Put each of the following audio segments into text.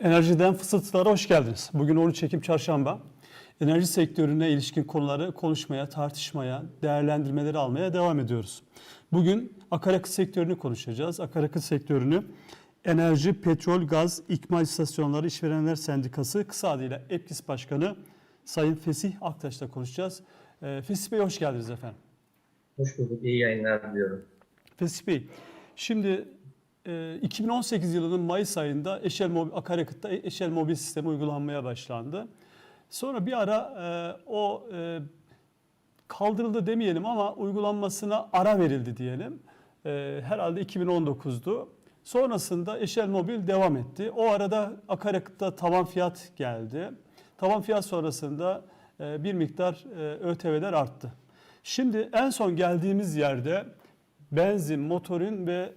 Enerjiden fısıltılara hoş geldiniz. Bugün 13 Ekim Çarşamba. Enerji sektörüne ilişkin konuları konuşmaya, tartışmaya, değerlendirmeleri almaya devam ediyoruz. Bugün akaryakıt sektörünü konuşacağız. Akaryakıt sektörünü Enerji, Petrol, Gaz, İkmal İstasyonları İşverenler Sendikası kısa adıyla EPKİS Başkanı Sayın Fesih Aktaş'la konuşacağız. Ee, Fesih Bey hoş geldiniz efendim. Hoş bulduk. İyi yayınlar diliyorum. Fesih Bey, şimdi 2018 yılının Mayıs ayında Eşel Mobil, akaryakıtta Eşel Mobil sistemi uygulanmaya başlandı. Sonra bir ara e, o e, kaldırıldı demeyelim ama uygulanmasına ara verildi diyelim. E, herhalde 2019'du. Sonrasında Eşel Mobil devam etti. O arada akaryakıtta tavan fiyat geldi. Tavan fiyat sonrasında bir miktar e, ÖTV'ler arttı. Şimdi en son geldiğimiz yerde benzin, motorin ve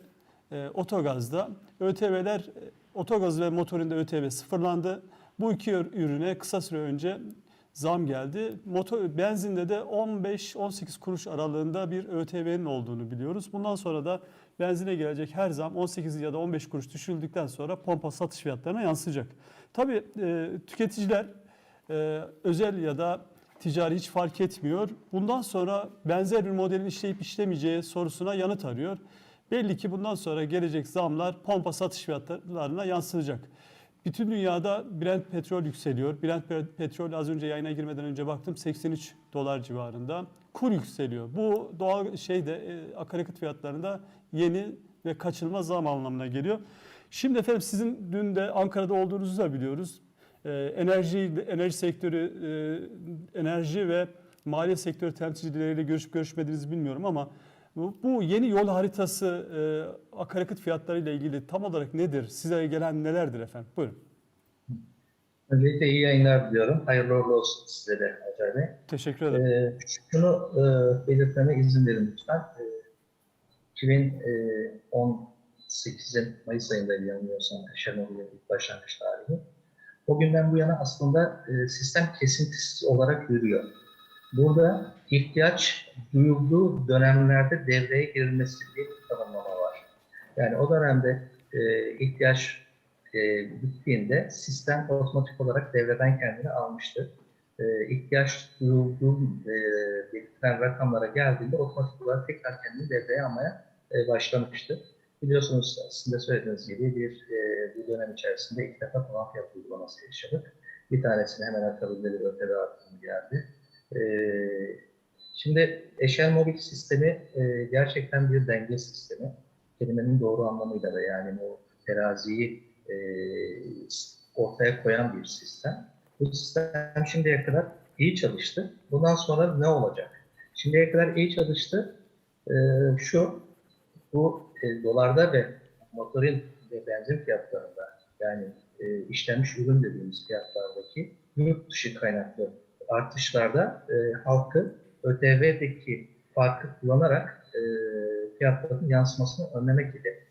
e, otogazda ÖTV'ler, e, otogaz ve motorinde ÖTV sıfırlandı. Bu iki ür- ürüne kısa süre önce zam geldi. Motor, benzinde de 15-18 kuruş aralığında bir ÖTV'nin olduğunu biliyoruz. Bundan sonra da benzine gelecek her zam 18 ya da 15 kuruş düşüldükten sonra pompa satış fiyatlarına yansıyacak. Tabii e, tüketiciler e, özel ya da ticari hiç fark etmiyor. Bundan sonra benzer bir modelin işleyip işlemeyeceği sorusuna yanıt arıyor. Belli ki bundan sonra gelecek zamlar pompa satış fiyatlarına yansıyacak. Bütün dünyada Brent petrol yükseliyor. Brent pe- petrol az önce yayına girmeden önce baktım 83 dolar civarında. Kur yükseliyor. Bu doğal şeyde e, akaryakıt fiyatlarında yeni ve kaçınılmaz zam anlamına geliyor. Şimdi efendim sizin dün de Ankara'da olduğunuzu da biliyoruz. Ee, enerji enerji sektörü e, enerji ve maliye sektörü temsilcileriyle görüşüp görüşmediğinizi bilmiyorum ama bu, bu yeni yol haritası e, akaryakıt fiyatları ile ilgili tam olarak nedir? Size gelen nelerdir efendim? Buyurun. Öncelikle iyi yayınlar diliyorum. Hayırlı uğurlu olsun size de Hacer Bey. Teşekkür ederim. Ee, şunu e, belirtmeme izin verin lütfen. Ee, 2018'in Mayıs ayında yanılmıyorsam ilk başlangıç tarihi. O günden bu yana aslında e, sistem kesintisiz olarak yürüyor. Burada ihtiyaç duyulduğu dönemlerde devreye girilmesi diye bir tanımlama var. Yani o dönemde e, ihtiyaç e, bittiğinde sistem otomatik olarak devreden kendini almıştır. E, ihtiyaç duyulduğu e, belirtilen rakamlara geldiğinde otomatik olarak tekrar kendini devreye almaya e, başlamıştır. Biliyorsunuz sizin de söylediğiniz gibi bir e, bu dönem içerisinde ilk defa tavan fiyat uygulaması yaşadık. Bir tanesine hemen akabinde bir ÖTV geldi. E, şimdi eşel mobil sistemi e, gerçekten bir denge sistemi. Kelimenin doğru anlamıyla da yani bu teraziyi e, ortaya koyan bir sistem. Bu sistem şimdiye kadar iyi çalıştı. Bundan sonra ne olacak? Şimdiye kadar iyi çalıştı. E, şu, bu e, dolarda ve motorin ve benzin fiyatlarında yani e, işlenmiş ürün dediğimiz fiyatlardaki yurt dışı kaynaklı artışlarda e, halkı ÖTV'deki farkı kullanarak e, fiyatların yansımasını önlemek ile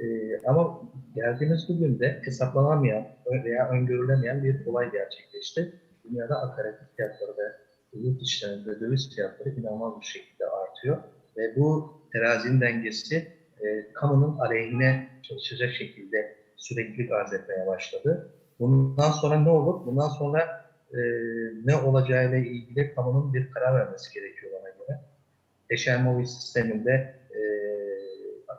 ee, ama geldiğimiz bugün de hesaplanamayan veya öngörülemeyen bir olay gerçekleşti. Dünyada akaryakıt fiyatları ve yurt dışlarında döviz fiyatları inanılmaz bir şekilde artıyor. Ve bu terazinin dengesi e, kamunun aleyhine çalışacak şekilde sürekli arz etmeye başladı. Bundan sonra ne olur? Bundan sonra e, ne olacağıyla ilgili kamunun bir karar vermesi gerekiyor bana göre. Eşel mobil sisteminde e,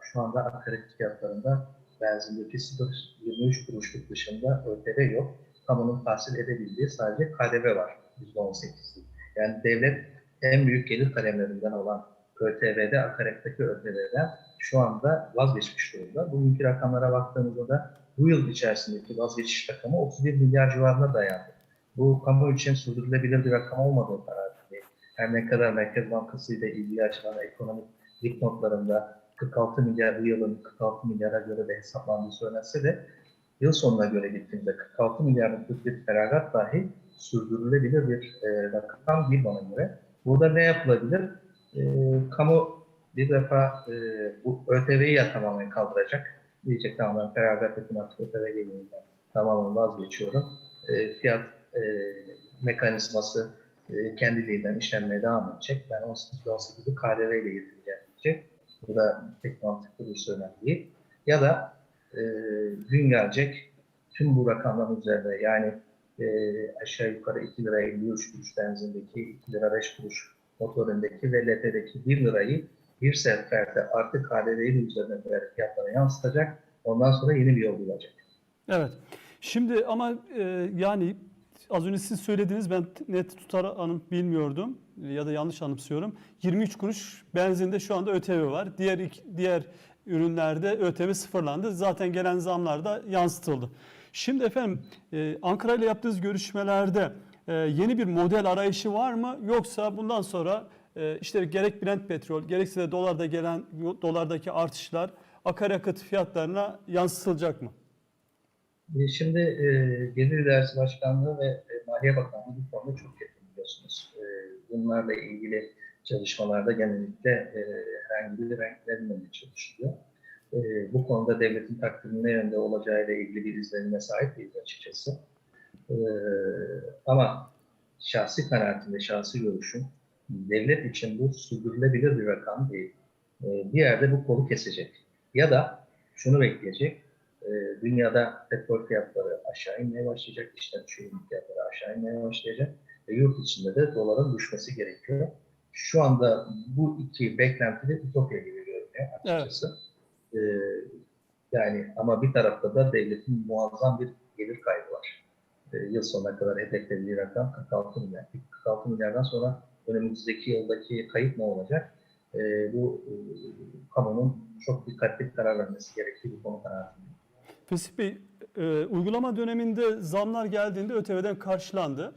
şu anda akaryakıt fiyatlarında benzindeki 0,23 kuruşluk dışında ÖTV yok. Kamunun tahsil edebildiği sadece KDV var %18'lik. Yani devlet en büyük gelir kalemlerinden olan ÖTV'de, akaryakıttaki ÖTV'den şu anda vazgeçmiş durumda. Bugünkü rakamlara baktığımızda da bu yıl içerisindeki vazgeçiş rakamı 31 milyar civarına dayandı. Bu kamu için sürdürülebilir bir rakam olmadığı değil. Her ne kadar Merkez Bankası ile ilgili açılan ekonomik dipnotlarında 46 milyar bu yılın 46 milyara göre de hesaplandığı söylense de yıl sonuna göre gittiğimde 46 milyarlık bir feragat dahi sürdürülebilir bir e, rakam değil bana göre. Burada ne yapılabilir? E, kamu bir defa e, bu ÖTV'yi ya tamamen kaldıracak. Diyecek tamam ben feragat ettim artık ÖTV geliminden tamamen vazgeçiyorum. E, fiyat e, mekanizması e, kendiliğinden işlenmeye devam edecek. Ben 18-18'i KDV ile getireceğim diyecek. Bu da pek mantıklı bir söylem değil. Ya da e, gün gelecek tüm bu rakamların üzerinde yani e, aşağı yukarı 2 lira 53 kuruş benzindeki 2 lira 5 kuruş motorundaki ve LP'deki 1 lirayı bir seferde artık KDV'yi de üzerine koyarak fiyatlara yansıtacak. Ondan sonra yeni bir yol bulacak. Evet. Şimdi ama e, yani az önce siz söylediniz ben net tutar anım bilmiyordum ya da yanlış anımsıyorum. 23 kuruş benzinde şu anda ÖTV var. Diğer diğer ürünlerde ÖTV sıfırlandı. Zaten gelen zamlar da yansıtıldı. Şimdi efendim e, Ankara ile yaptığınız görüşmelerde e, yeni bir model arayışı var mı yoksa bundan sonra e, işte gerek Brent petrol gerekse de dolarda gelen dolardaki artışlar akaryakıt fiyatlarına yansıtılacak mı? E, Şimdi e, Gelir İdaresi Başkanlığı ve e, Maliye Bakanlığı bu konuda çok yakın biliyorsunuz. E, bunlarla ilgili çalışmalarda genellikle e, herhangi bir renk verilmemeye çalışılıyor. E, bu konuda devletin takdirinin ne yönde olacağıyla ilgili bir izlenime sahip değiliz açıkçası. E, ama şahsi kanaatimde, şahsi görüşüm, devlet için bu sürdürülebilir bir rakam değil. E, bir yerde bu kolu kesecek. Ya da şunu bekleyecek, e, dünyada petrol fiyatları aşağı inmeye başlayacak, işlem ürün fiyatları aşağı inmeye başlayacak ve yurt içinde de doların düşmesi gerekiyor. Şu anda bu iki beklenti de ütopya gibi görünüyor açıkçası. E, yani ama bir tarafta da devletin muazzam bir gelir kaybı var. E, yıl sonuna kadar hedeflediği rakam 46 milyar. 46 milyardan sonra önümüzdeki yıldaki kayıp ne olacak? E, bu e, kamunun çok dikkatli karar vermesi gerektiği bir konu kanaatindeyim. Fesih Bey, e, uygulama döneminde zamlar geldiğinde ÖTV'den karşılandı.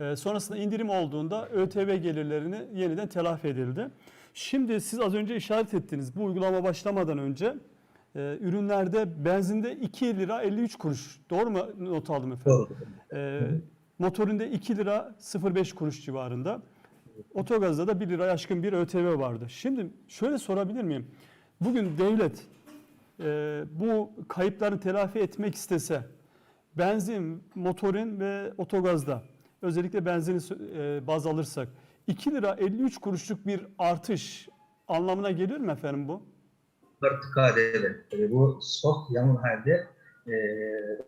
E, sonrasında indirim olduğunda ÖTV gelirlerini yeniden telafi edildi. Şimdi siz az önce işaret ettiniz bu uygulama başlamadan önce e, ürünlerde benzinde 2 lira 53 kuruş. Doğru mu not aldım efendim? Doğru. E, motorinde 2 lira 05 kuruş civarında. Otogazda da 1 liraya aşkın bir ÖTV vardı. Şimdi şöyle sorabilir miyim? Bugün devlet e, bu kayıpları telafi etmek istese benzin, motorin ve otogazda özellikle benzini e, baz alırsak 2 lira 53 kuruşluk bir artış anlamına gelir mi efendim bu? Artı KDV. Tabii bu soft yanın halde e,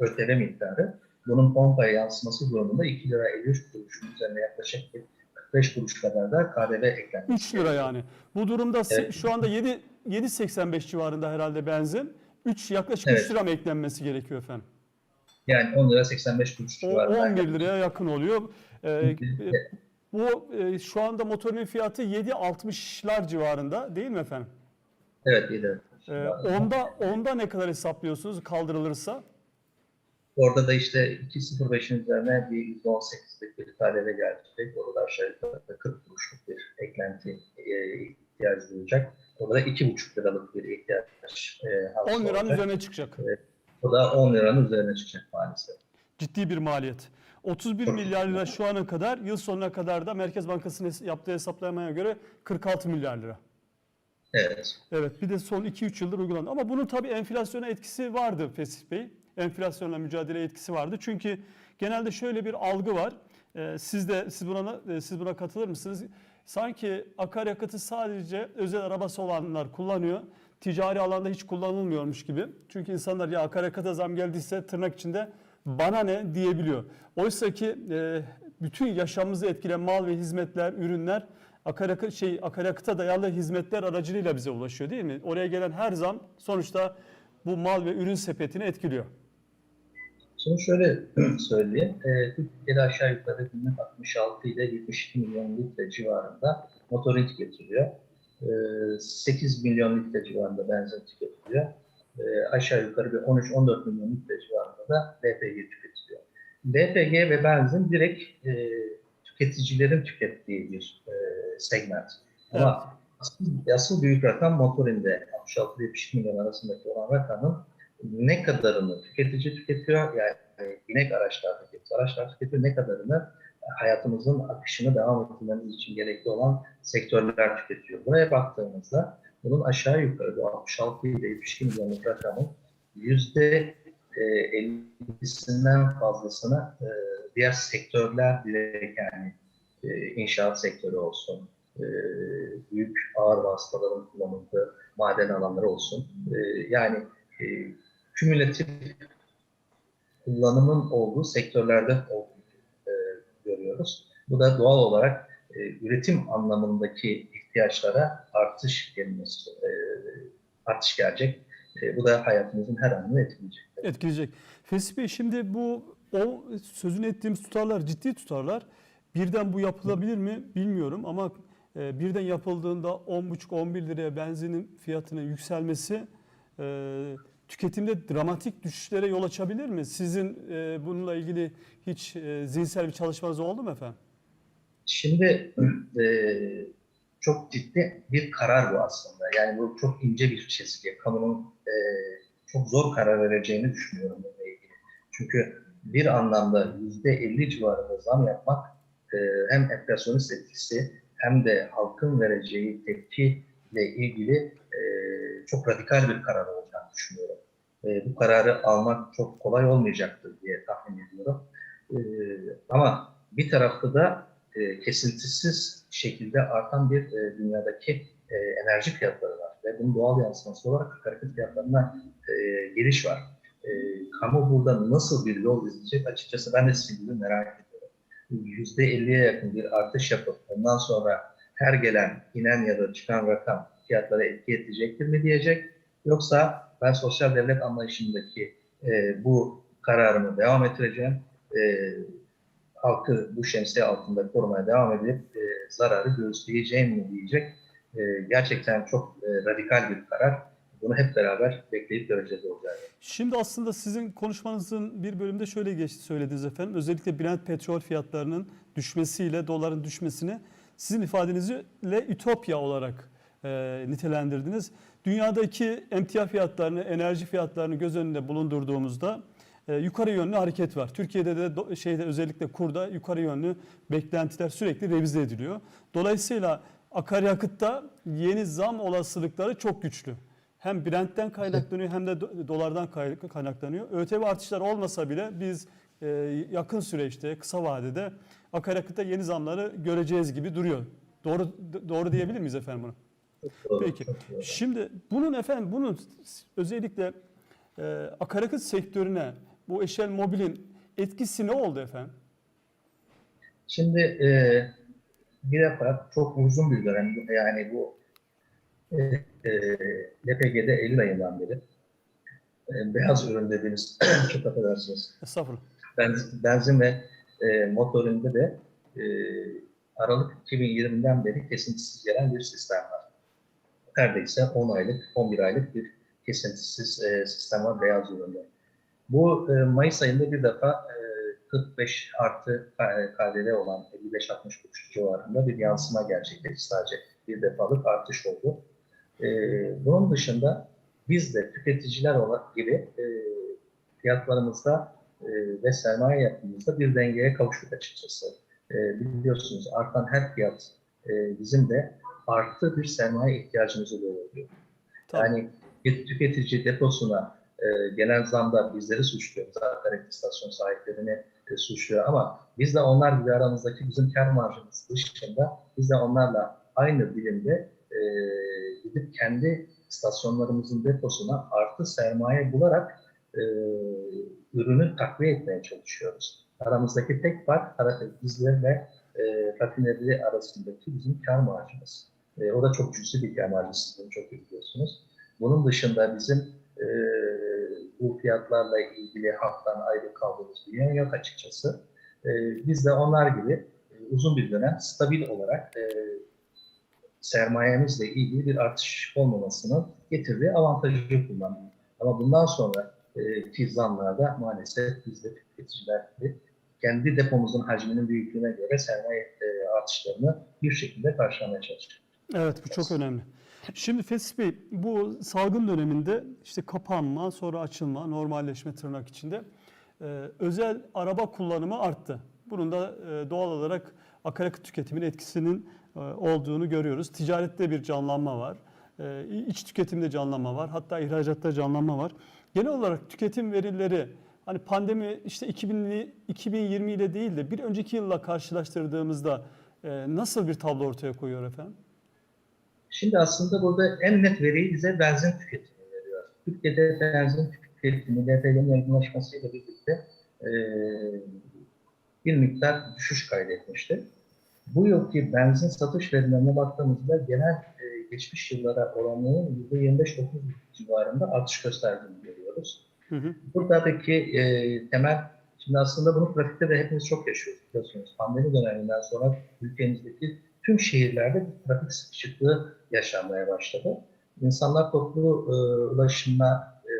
ÖTV miktarı. Bunun pompaya yansıması durumunda 2 lira 53 kuruşun üzerine yaklaşık bir 45 kuruş kadar da KDV eklenmiş. 3 lira yani. Bu durumda Evet. şu anda 7 7.85 civarında herhalde benzin. 3 yaklaşık Evet. 3 lira mı eklenmesi gerekiyor efendim? Yani 10 lira 85 kuruş civarında. 11 liraya yakın oluyor. Ee, e, bu e, şu anda motorun fiyatı 7.60'lar civarında değil mi efendim? Evet, iyi de. Ee, onda onda ne kadar hesaplıyorsunuz kaldırılırsa? Orada da işte 2.05'in üzerine bir %18'lik bir KDV gelecek. Orada aşağı yukarı 40 kuruşluk bir eklenti e, ihtiyaç duyacak. Orada da 2,5 liralık bir ihtiyaç e, 10 hasıl liranın olacak. üzerine çıkacak. O da 10 liranın üzerine çıkacak maalesef. Ciddi bir maliyet. 31 Çok milyar lira şu ana kadar, yıl sonuna kadar da Merkez Bankası'nın yaptığı hesaplamaya göre 46 milyar lira. Evet. Evet bir de son 2-3 yıldır uygulandı. Ama bunun tabii enflasyona etkisi vardı Fesih Bey. Enflasyonla mücadele etkisi vardı. Çünkü genelde şöyle bir algı var. Ee, siz de siz buna e, siz buna katılır mısınız? Sanki akaryakıtı sadece özel arabası olanlar kullanıyor. Ticari alanda hiç kullanılmıyormuş gibi. Çünkü insanlar ya akaryakıta zam geldiyse tırnak içinde bana ne diyebiliyor. Oysa ki e, bütün yaşamımızı etkileyen mal ve hizmetler, ürünler akaryakıt şey akaryakıta dayalı hizmetler aracılığıyla bize ulaşıyor değil mi? Oraya gelen her zam sonuçta bu mal ve ürün sepetini etkiliyor. Şimdi şöyle söyleyeyim. E, Türkiye'de aşağı yukarı günlük 66 ile 72 milyon litre civarında motorin tüketiliyor. E, 8 milyon litre civarında benzin tüketiliyor. E, aşağı yukarı bir 13-14 milyon litre civarında da LPG tüketiliyor. LPG ve benzin direkt e, tüketicilerin tükettiği bir e, segment. Ama asıl, asıl büyük rakam motorinde 66-72 milyon arasındaki olan rakamın ne kadarını tüketici tüketiyor yani binek araçlar tüketiyor, araçlar tüketiyor ne kadarını hayatımızın akışını devam ettirmemiz için gerekli olan sektörler tüketiyor. Buraya baktığımızda bunun aşağı yukarı bu 66 ile 72 milyonluk rakamın yüzde e, 50'sinden fazlasını e, diğer sektörler direkt yani e, inşaat sektörü olsun, e, büyük ağır vasıtaların kullanıldığı maden alanları olsun. E, yani e, kümülatif kullanımın olduğu sektörlerde olduğunu e, görüyoruz. Bu da doğal olarak e, üretim anlamındaki ihtiyaçlara artış gelmesi, e, artış gelecek. E, bu da hayatımızın her anını etkileyecek. etkileyecek. Fesih Bey şimdi bu o sözünü ettiğimiz tutarlar ciddi tutarlar. Birden bu yapılabilir mi bilmiyorum ama e, birden yapıldığında 10,5-11 liraya benzinin fiyatının yükselmesi e, tüketimde dramatik düşüşlere yol açabilir mi? Sizin e, bununla ilgili hiç e, zihinsel bir çalışmanız oldu mu efendim? Şimdi e, çok ciddi bir karar bu aslında. Yani bu çok ince bir çizgi. Kamunun e, çok zor karar vereceğini düşünüyorum bununla ilgili. Çünkü bir anlamda yüzde 50 civarında zam yapmak e, hem enflasyonist etkisi hem de halkın vereceği tepkiyle ilgili e, çok radikal bir karar olacağını düşünüyorum. E, bu kararı almak çok kolay olmayacaktır diye tahmin ediyorum. E, ama bir tarafta da e, kesintisiz şekilde artan bir e, dünyadaki e, enerji fiyatları var ve bunun doğal yansıması olarak akaryakıt fiyatlarına e, geliş var. E, kamu burada nasıl bir yol izleyecek açıkçası ben de sizin merak ediyorum. %50'ye yakın bir artış yapıp ondan sonra her gelen inen ya da çıkan rakam fiyatlara etki edecektir mi diyecek yoksa ben sosyal devlet anlayışındaki e, bu kararımı devam ettireceğim. E, halkı bu şemsiye altında korumaya devam edip e, zararı göğüsleyeceğim mi diyecek. E, gerçekten çok e, radikal bir karar. Bunu hep beraber bekleyip göreceğiz olacak. Şimdi aslında sizin konuşmanızın bir bölümde şöyle geçti söylediniz efendim. Özellikle Brent petrol fiyatlarının düşmesiyle doların düşmesini sizin ifadenizle ütopya olarak e, nitelendirdiniz. Dünyadaki emtia fiyatlarını, enerji fiyatlarını göz önünde bulundurduğumuzda e, yukarı yönlü hareket var. Türkiye'de de do, şeyde özellikle kurda yukarı yönlü beklentiler sürekli revize ediliyor. Dolayısıyla akaryakıtta yeni zam olasılıkları çok güçlü. Hem Brent'ten kaynaklanıyor hem de do- dolardan kay- kaynaklanıyor. ÖTV artışlar olmasa bile biz e, yakın süreçte, kısa vadede akaryakıtta yeni zamları göreceğiz gibi duruyor. Doğru doğru diyebilir miyiz efendim bunu? Doğru, Peki. doğru. Şimdi bunun efendim bunun özellikle e, akaryakıt sektörüne bu Eşel Mobil'in etkisi ne oldu efendim? Şimdi e, bir defa çok uzun bir dönem yani bu e, e, LPG'de Eylül ayından beri e, beyaz ürün dediğimiz çok affedersiniz Estağfurullah. benzin, benzin ve e, motorunda da e, Aralık 2020'den beri kesintisiz gelen bir sistem var. Neredeyse 10 aylık, 11 aylık bir kesintisiz e, sistem var beyaz üründe. Bu e, Mayıs ayında bir defa e, 45 artı KDV olan 55-60 kuruş civarında bir yansıma gerçekleşti sadece. Bir defalık artış oldu. E, bunun dışında biz de tüketiciler olarak gibi e, fiyatlarımızda e, ve sermaye yapımızda bir dengeye kavuştuk açıkçası. E, biliyorsunuz artan her fiyat e, bizim de artı bir sermaye ihtiyacımızı doğuruyor. Yani tüketici deposuna e, genel zamda bizleri suçluyor. Akaryakıt istasyon sahiplerini e, suçluyor ama biz de onlar gibi aramızdaki bizim kar marjımız dışında biz de onlarla aynı bilimde e, gidip kendi istasyonlarımızın deposuna artı sermaye bularak e, ürünü takviye etmeye çalışıyoruz. Aramızdaki tek fark ara- bizler ve e, rafineri arasındaki bizim kar marjımız. E, o da çok cüzi bir kar çok iyi biliyorsunuz. Bunun dışında bizim e, bu fiyatlarla ilgili halktan ayrı kaldığımız bir yer yok açıkçası. E, biz de onlar gibi e, uzun bir dönem stabil olarak e, sermayemizle ilgili bir artış olmamasının getirdiği avantajı kullandık. Ama bundan sonra e, zamlarda maalesef biz de tüketiciler gibi kendi depomuzun hacminin büyüklüğüne göre sermaye e, artışlarını bir şekilde karşılamaya çalışıyoruz. Evet bu çok önemli. Şimdi Fesih Bey bu salgın döneminde işte kapanma sonra açılma normalleşme tırnak içinde e, özel araba kullanımı arttı. Bunun da e, doğal olarak akaryakıt tüketiminin etkisinin e, olduğunu görüyoruz. Ticarette bir canlanma var. E, iç tüketimde canlanma var. Hatta ihracatta canlanma var. Genel olarak tüketim verileri hani pandemi işte 2000'li 2020 ile değil de bir önceki yılla karşılaştırdığımızda e, nasıl bir tablo ortaya koyuyor efendim? Şimdi aslında burada en net veriyi bize benzin tüketimi veriyor. Türkiye'de benzin tüketimi LPG'nin yaygınlaşmasıyla birlikte e, bir miktar düşüş kaydetmişti. Bu yılki benzin satış verilerine baktığımızda genel e, geçmiş yıllara oranının %25-30 civarında artış gösterdiğini görüyoruz. Hı hı. Buradaki e, temel, şimdi aslında bunu trafikte de hepimiz çok yaşıyoruz biliyorsunuz. Pandemi döneminden sonra ülkemizdeki tüm şehirlerde bir trafik sıkışıklığı yaşanmaya başladı. İnsanlar toplu e, ulaşımla e,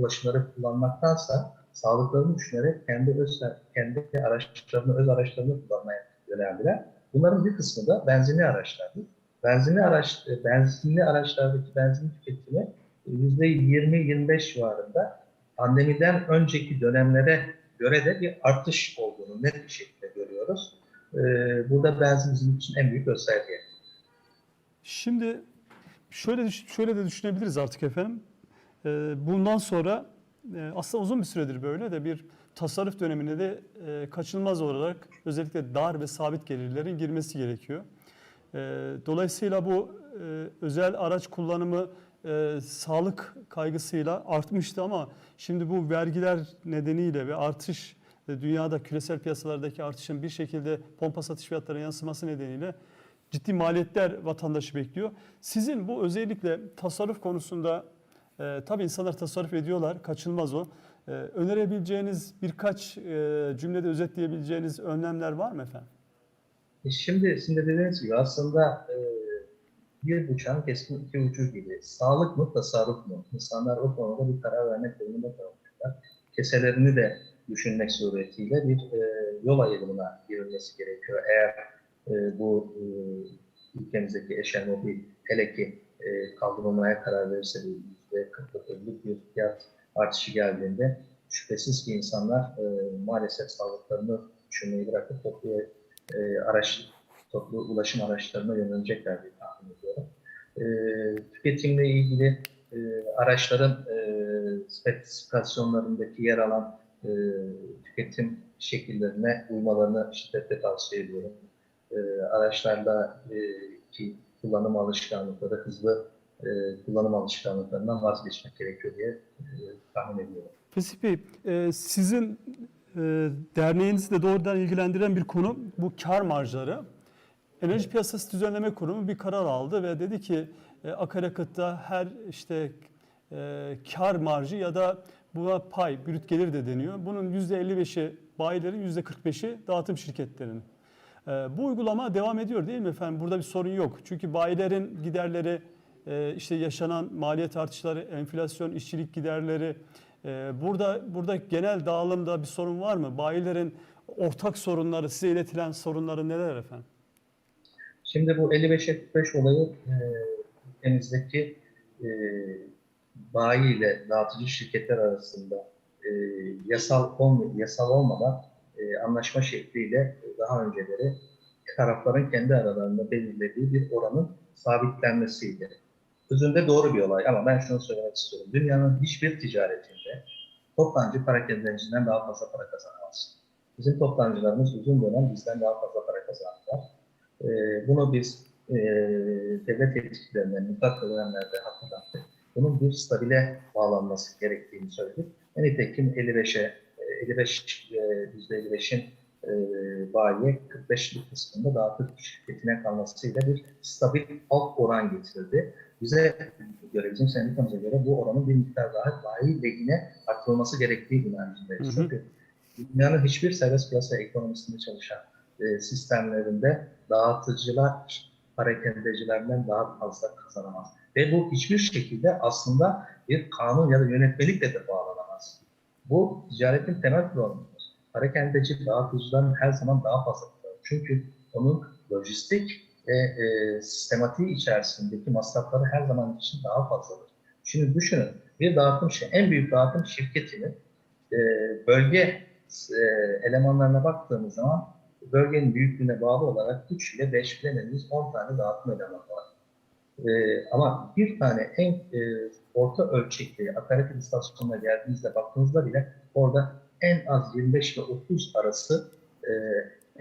ulaşımları kullanmaktansa sağlıklarını düşünerek kendi öz kendi araçlarını, öz araçlarını kullanmaya yöneldiler. Bunların bir kısmı da benzinli araçlardı. Benzinli araç, e, benzinli araçlardaki benzin tüketimi %20-25 civarında pandemiden önceki dönemlere göre de bir artış olduğunu net bir şekilde görüyoruz. Ee, burada benzin için en büyük gösterge. Şimdi şöyle şöyle de düşünebiliriz artık efendim. Ee, Bundan sonra e, aslında uzun bir süredir böyle de bir tasarruf dönemine de e, kaçınılmaz olarak özellikle dar ve sabit gelirlerin girmesi gerekiyor. Ee, Dolayısıyla bu e, özel araç kullanımı e, sağlık kaygısıyla artmıştı ama şimdi bu vergiler nedeniyle ve artış e, dünyada küresel piyasalardaki artışın bir şekilde pompa satış fiyatlarına yansıması nedeniyle ciddi maliyetler vatandaşı bekliyor. Sizin bu özellikle tasarruf konusunda e, tabii insanlar tasarruf ediyorlar, kaçınılmaz o. E, önerebileceğiniz birkaç e, cümlede özetleyebileceğiniz önlemler var mı efendim? E Şimdi sizin de dediğiniz gibi aslında e, bir bıçağın keskin iki ucu gibi. Sağlık mı, tasarruf mu? İnsanlar o konuda bir karar vermek durumunda kalmışlar. Keselerini de düşünmek suretiyle bir e, yol ayrımına girilmesi gerekiyor. Eğer e, bu e, ülkemizdeki eşel mobil hele ki e, kaldırılmaya karar verirse bir %40'lık bir fiyat artışı geldiğinde şüphesiz ki insanlar e, maalesef sağlıklarını düşünmeyi bırakıp toplu e, araç, toplu ulaşım araçlarına yönelecekler diye tahmin ediyorum. E, tüketimle ilgili e, araçların e, spesifikasyonlarındaki yer alan e, tüketim şekillerine uymalarını şiddetle tavsiye ediyorum. E, araçlarda e, ki kullanım alışkanlıkları, hızlı e, kullanım alışkanlıklarından vazgeçmek gerekiyor diye e, tahmin ediyorum. Fesih Bey, e, sizin e, derneğinizi de doğrudan ilgilendiren bir konu bu kar marjları. Enerji Piyasası Düzenleme Kurumu bir karar aldı ve dedi ki e, akaryakıtta her işte e, kar marjı ya da buna pay, brüt gelir de deniyor. Bunun %55'i bayilerin, %45'i dağıtım şirketlerinin. E, bu uygulama devam ediyor değil mi efendim? Burada bir sorun yok. Çünkü bayilerin giderleri, e, işte yaşanan maliyet artışları, enflasyon, işçilik giderleri, e, burada burada genel dağılımda bir sorun var mı? Bayilerin ortak sorunları, size iletilen sorunları neler efendim? Şimdi bu 55'e 45 olayı e, ülkemizdeki e, bayi ile dağıtıcı şirketler arasında e, yasal olm yasal olmadan e, anlaşma şekliyle daha önceleri tarafların kendi aralarında belirlediği bir oranın sabitlenmesiydi. Özünde doğru bir olay ama ben şunu söylemek istiyorum. Dünyanın hiçbir ticaretinde toptancı parakendecinden daha fazla para kazanamaz. Bizim toptancılarımız uzun dönem bizden daha fazla para kazandılar. Ee, bunu biz e, devlet yetkililerinden mutlak dönemlerde hatırlattık. Bunun bir stabile bağlanması gerektiğini söyledik. Nitekim 55'e, e, 55, e, %55'in e, bayiye 45'lik kısmında dağıtık şirketine kalmasıyla bir stabil alt oran getirdi. Bize göre, bizim sendikamıza göre bu oranın bir miktar daha bayi lehine artırılması gerektiği inancındayız. Çünkü dünyanın hiçbir serbest piyasa ekonomisinde çalışan e, sistemlerinde dağıtıcılar parakendecilerden daha fazla kazanamaz. Ve bu hiçbir şekilde aslında bir kanun ya da yönetmelikle de bağlanamaz. Bu ticaretin temel kuralıdır. Parakendeci dağıtıcıların her zaman daha fazla kazanır. Çünkü onun lojistik ve e, sistematiği içerisindeki masrafları her zaman için daha fazladır. Şimdi düşünün bir dağıtım en büyük dağıtım şirketinin e, bölge e, elemanlarına baktığımız zaman bölgenin büyüklüğüne bağlı olarak 3 ile 5 bilemediniz 10 tane dağıtım elemanı var. Ee, ama bir tane en e, orta ölçekli akaryakıt istasyonuna geldiğinizde baktığınızda bile orada en az 25 ile 30 arası e,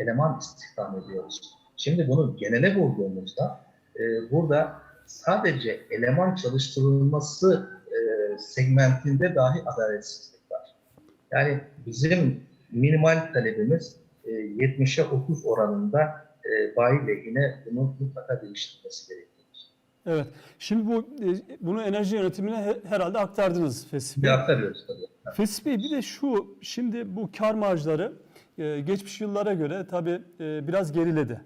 eleman istihdam ediyoruz. Şimdi bunu genele vurduğumuzda e, burada sadece eleman çalıştırılması e, segmentinde dahi adaletsizlik var. Yani bizim minimal talebimiz e, 70'e 30 oranında e, bayi lehine bunu mutlaka değiştirmesi gerekiyor. Evet. Şimdi bu e, bunu enerji yönetimine he- herhalde aktardınız Fesih Bey. aktarıyoruz tabii. Fesih Bey bir de şu şimdi bu kar marjları e, geçmiş yıllara göre tabii e, biraz geriledi.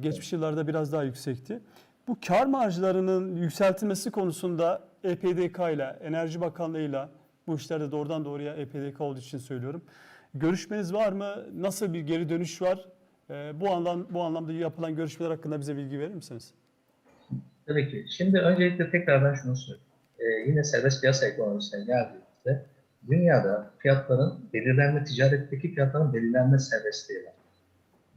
Geçmiş yıllarda biraz daha yüksekti. Bu kar marjlarının yükseltilmesi konusunda EPDK ile Enerji Bakanlığı ile bu işlerde doğrudan doğruya EPDK olduğu için söylüyorum. Görüşmeniz var mı? Nasıl bir geri dönüş var? Bu anlam bu anlamda yapılan görüşmeler hakkında bize bilgi verir misiniz? Tabii ki. Şimdi öncelikle tekrardan şunu söyleyeyim. Ee, yine serbest piyasa ekonomisine geldiğimizde dünyada fiyatların belirlenme, ticaretteki fiyatların belirlenme serbestliği var.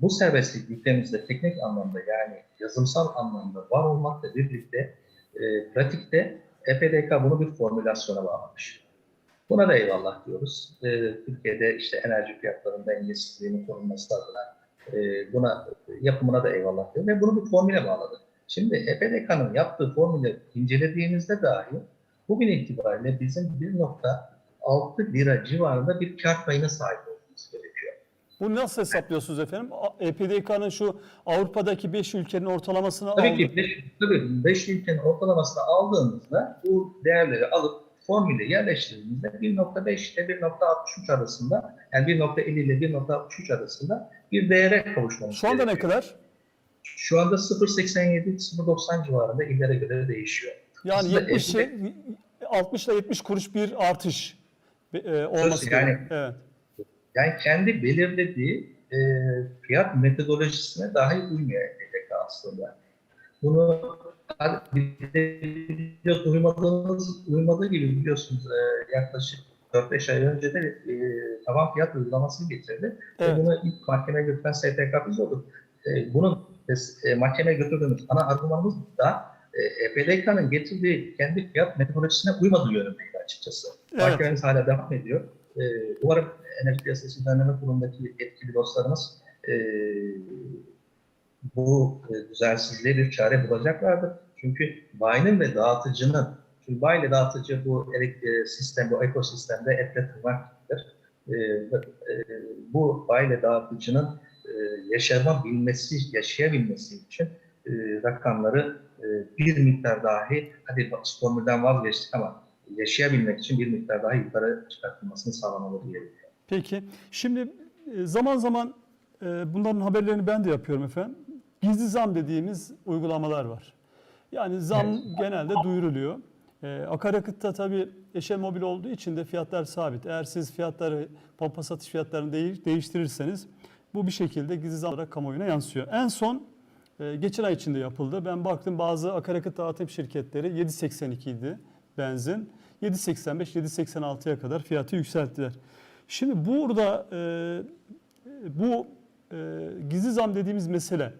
Bu serbestlik ülkemizde teknik anlamda yani yazımsal anlamda var olmakla birlikte e, pratikte EPDK bunu bir formülasyona bağlamış. Buna da eyvallah diyoruz. E, Türkiye'de işte enerji fiyatlarının dengesizliğinin korunması adına e, buna yapımına da eyvallah diyor ve bunu bir formüle bağladı. Şimdi EPDK'nın yaptığı formülü incelediğimizde dahi bugün itibariyle bizim 1.6 lira civarında bir kar payına sahip olmamız gerekiyor. Bu nasıl hesaplıyorsunuz efendim? EPDK'nın şu Avrupa'daki 5 ülkenin ortalamasını Tabii aldı. ki 5 tabii 5 ülkenin ortalamasını aldığımızda bu değerleri alıp formüle yerleştirdiğimizde 1.5 ile 1.63 arasında yani 1.50 ile 1.63 arasında bir değere kavuşmamız Şu anda ne gerekiyor. kadar? Şu anda 0.87-0.90 civarında illere göre değişiyor. Yani Aslında 70 EPDK 60 ile 70 kuruş bir artış e, olması yani-. Evet. Yani kendi belirlediği e, fiyat metodolojisine dahi uymuyor EPDK aslında. Bunu biliyorsunuz, uymadığınız, uymadığı gibi biliyorsunuz e, yaklaşık 4-5 ay önce de e, tavan fiyat uygulamasını getirdi. Evet. Ve bunu ilk mahkemeye götüren STK biz olduk. E, bunun e, mahkemeye götürdüğümüz ana argümanımız da e, EPDK'nın getirdiği kendi fiyat metodolojisine uymadığı yönündeydi açıkçası. Evet. Mahkememiz hala devam ediyor. E, umarım Enerji Piyasası Düzenleme Kurulu'ndaki yetkili dostlarımız e, bu e, düzensizliğe bir çare bulacaklardır. Çünkü bayinin ve dağıtıcının, çünkü bayi ile dağıtıcı bu elektrik sistem, bu ekosistemde etle tırnakdır. E, e, bu bayi ile dağıtıcının e, yaşayabilmesi, yaşayabilmesi için e, rakamları e, bir miktar dahi, hadi formülden vazgeçtik ama yaşayabilmek için bir miktar daha yukarı çıkartılmasını sağlamalı diyelim. Peki. Şimdi zaman zaman e, bunların haberlerini ben de yapıyorum efendim. Gizli zam dediğimiz uygulamalar var. Yani zam genelde duyuruluyor. E, akaryakıtta tabii eşel mobil olduğu için de fiyatlar sabit. Eğer siz fiyatları, pompa satış fiyatlarını değiş- değiştirirseniz bu bir şekilde gizli olarak kamuoyuna yansıyor. En son e, geçen ay içinde yapıldı. Ben baktım bazı akaryakıt dağıtım şirketleri 7.82 idi benzin. 7.85-7.86'ya kadar fiyatı yükselttiler. Şimdi burada e, bu e, gizli zam dediğimiz mesele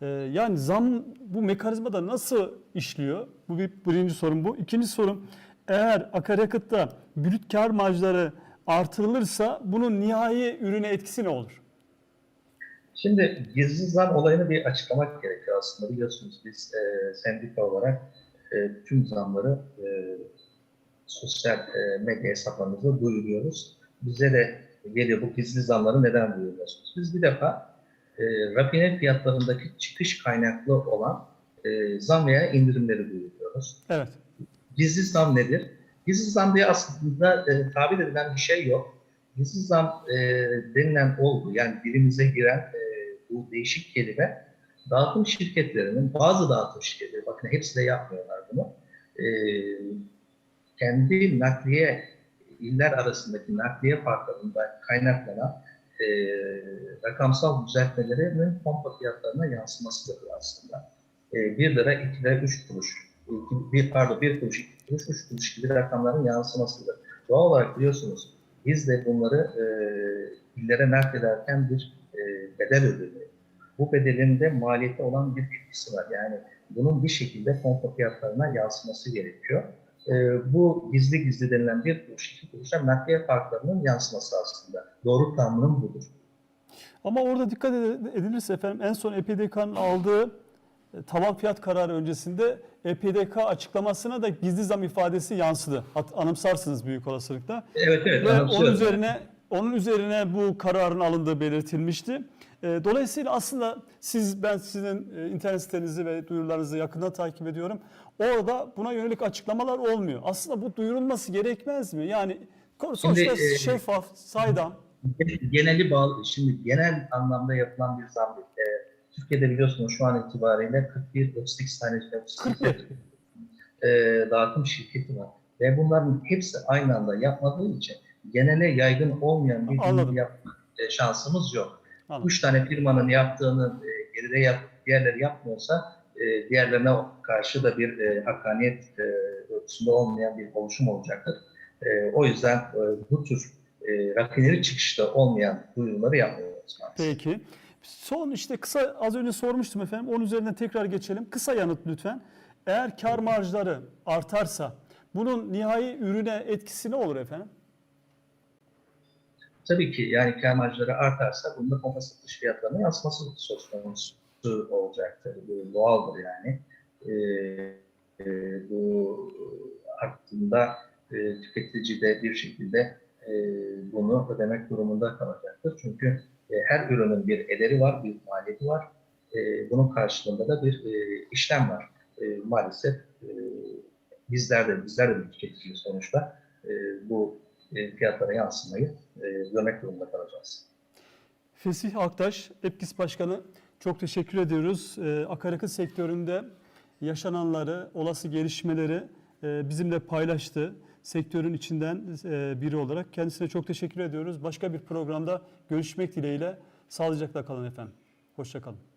e, yani zam bu mekanizmada nasıl işliyor? Bu bir birinci sorun bu. İkinci sorum eğer akaryakıtta brüt kar marjları artırılırsa bunun nihai ürüne etkisi ne olur? Şimdi gizli zam olayını bir açıklamak gerekiyor aslında. Biliyorsunuz biz e, sendika olarak e, tüm zamları e, sosyal e, medya hesaplarımızda duyuruyoruz. Bize de geliyor bu gizli zamları neden duyuruyorsunuz? Biz bir defa e, rafine fiyatlarındaki çıkış kaynaklı olan e, zam veya indirimleri duyuruyoruz. Evet. Gizli zam nedir? Gizli zam diye aslında e, tabir edilen bir şey yok. Gizli zam e, denilen olgu yani dilimize giren e, bu değişik kelime dağıtım şirketlerinin bazı dağıtım şirketleri bakın hepsi de yapmıyorlar bunu. E, kendi nakliye iller arasındaki nakliye farklarından kaynaklanan e, rakamsal düzeltmelerinin pompa fiyatlarına yansımasıdır aslında. E, 1 lira, 2 lira, 3 kuruş, bir, pardon 1 kuruş, 2 kuruş, 3 kuruş gibi rakamların yansımasıdır. Doğal olarak biliyorsunuz biz de bunları e, illere naklederken bir e, bedel ödüyoruz. Bu bedelin de maliyete olan bir etkisi var. Yani bunun bir şekilde pompa fiyatlarına yansıması gerekiyor. E, bu gizli gizli denilen bir kuruş, iki kuruşa nakliye farklarının yansıması aslında. Doğru tanımın budur. Ama orada dikkat ed- edilirse efendim en son EPDK'nın aldığı tavan fiyat kararı öncesinde EPDK açıklamasına da gizli zam ifadesi yansıdı. Hat- Anımsarsınız büyük olasılıkla. Evet evet. Ve onun üzerine onun üzerine bu kararın alındığı belirtilmişti. E, Dolayısıyla aslında siz ben sizin e, internet sitenizi ve duyurularınızı yakından takip ediyorum. Orada buna yönelik açıklamalar olmuyor. Aslında bu duyurulması gerekmez mi? Yani sonuçta e, şeffaf, saydam. geneli bağlı. Şimdi genel anlamda yapılan bir zam değil. Türkiye'de biliyorsunuz şu an itibariyle 41 38 tane 41. e, dağıtım şirketi var. Ve bunların hepsi aynı anda yapmadığı için genele yaygın olmayan bir Anladım. yapma e, şansımız yok. Anladım. Üç tane firmanın yaptığını e, geride yap, diğerleri yapmıyorsa e, diğerlerine karşı da bir e, hakkaniyet e, ölçüsünde olmayan bir oluşum olacaktır. E, o yüzden e, bu tür e, rafineleri çıkışta olmayan duyuruları yapmıyoruz maalesef. Peki. Son işte kısa az önce sormuştum efendim. Onun üzerinden tekrar geçelim. Kısa yanıt lütfen. Eğer kar marjları artarsa bunun nihai ürüne etkisi ne olur efendim? Tabii ki yani kâr marjları artarsa bunda pompa satış fiyatlarına yansıması söz konusu olacaktır. Bu doğaldır yani. Ee, e, bu arttığında e, tüketici de bir şekilde e, bunu ödemek durumunda kalacaktır. Çünkü e, her ürünün bir ederi var, bir maliyeti var. E, bunun karşılığında da bir e, işlem var. Maalesef e, bizler de bizler de bir tüketiciyiz sonuçta. Bu fiyatlara yansımayı e, görmek durumunda kalacağız. Fesih Aktaş, EPKİS Başkanı çok teşekkür ediyoruz. Akaryakıt sektöründe yaşananları, olası gelişmeleri bizimle paylaştı. Sektörün içinden e, biri olarak kendisine çok teşekkür ediyoruz. Başka bir programda görüşmek dileğiyle sağlıcakla kalın efendim. Hoşçakalın.